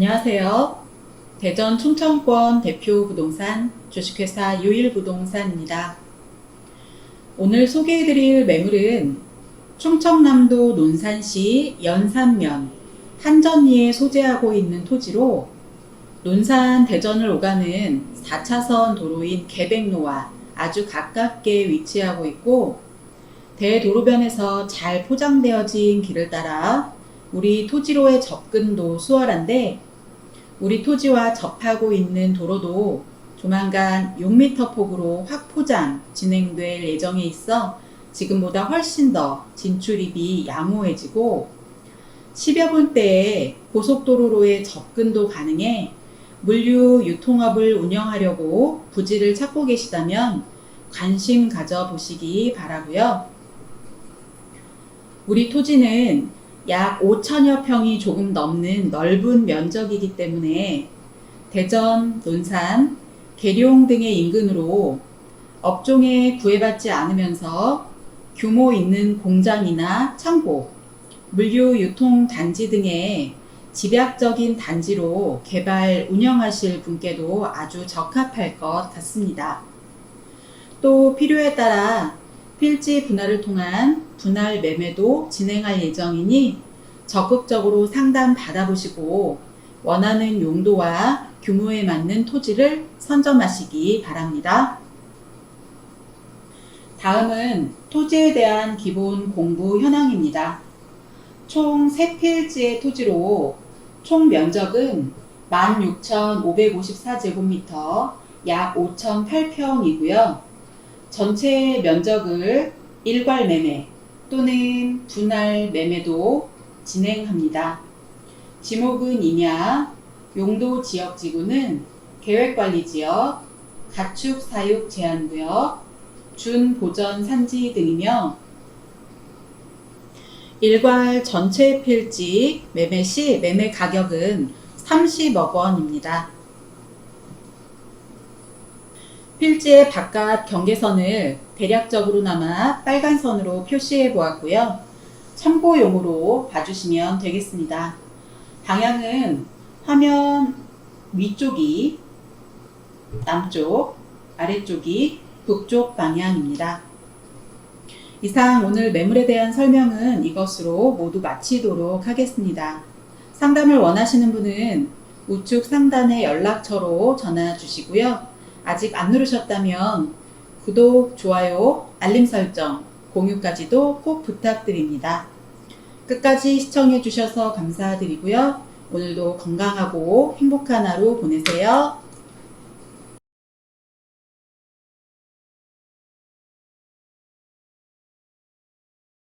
안녕하세요. 대전 충청권 대표 부동산 주식회사 유일부동산입니다. 오늘 소개해드릴 매물은 충청남도 논산시 연산면 한전리에 소재하고 있는 토지로 논산 대전을 오가는 4차선 도로인 개백로와 아주 가깝게 위치하고 있고 대도로변에서 잘 포장되어진 길을 따라 우리 토지로의 접근도 수월한데 우리 토지와 접하고 있는 도로도 조만간 6m 폭으로 확포장 진행될 예정에 있어 지금보다 훨씬 더 진출입이 양호해지고 10여 분대에 고속도로로의 접근도 가능해 물류 유통업을 운영하려고 부지를 찾고 계시다면 관심 가져보시기 바라고요. 우리 토지는 약 5천여 평이 조금 넘는 넓은 면적이기 때문에 대전, 논산, 계룡 등의 인근으로 업종에 구애받지 않으면서 규모 있는 공장이나 창고, 물류 유통 단지 등의 집약적인 단지로 개발 운영하실 분께도 아주 적합할 것 같습니다. 또 필요에 따라 필지 분할을 통한 분할 매매도 진행할 예정이니 적극적으로 상담 받아보시고 원하는 용도와 규모에 맞는 토지를 선점하시기 바랍니다. 다음은 토지에 대한 기본 공부 현황입니다. 총 3필지의 토지로 총 면적은 16,554제곱미터 약 5,008평이고요. 전체 면적을 일괄 매매 또는 분할 매매도 진행합니다. 지목은 임야, 용도 지역 지구는 계획관리 지역, 가축 사육 제한 구역, 준 보전 산지 등이며 일괄 전체 필지 매매 시 매매 가격은 30억 원입니다. 필지의 바깥 경계선을 대략적으로나마 빨간 선으로 표시해 보았고요. 참고용으로 봐주시면 되겠습니다. 방향은 화면 위쪽이 남쪽, 아래쪽이 북쪽 방향입니다. 이상 오늘 매물에 대한 설명은 이것으로 모두 마치도록 하겠습니다. 상담을 원하시는 분은 우측 상단의 연락처로 전화 주시고요. 아직 안 누르셨다면 구독, 좋아요, 알림 설정, 공유까지도 꼭 부탁드립니다. 끝까지 시청해 주셔서 감사드리고요. 오늘도 건강하고 행복한 하루 보내세요.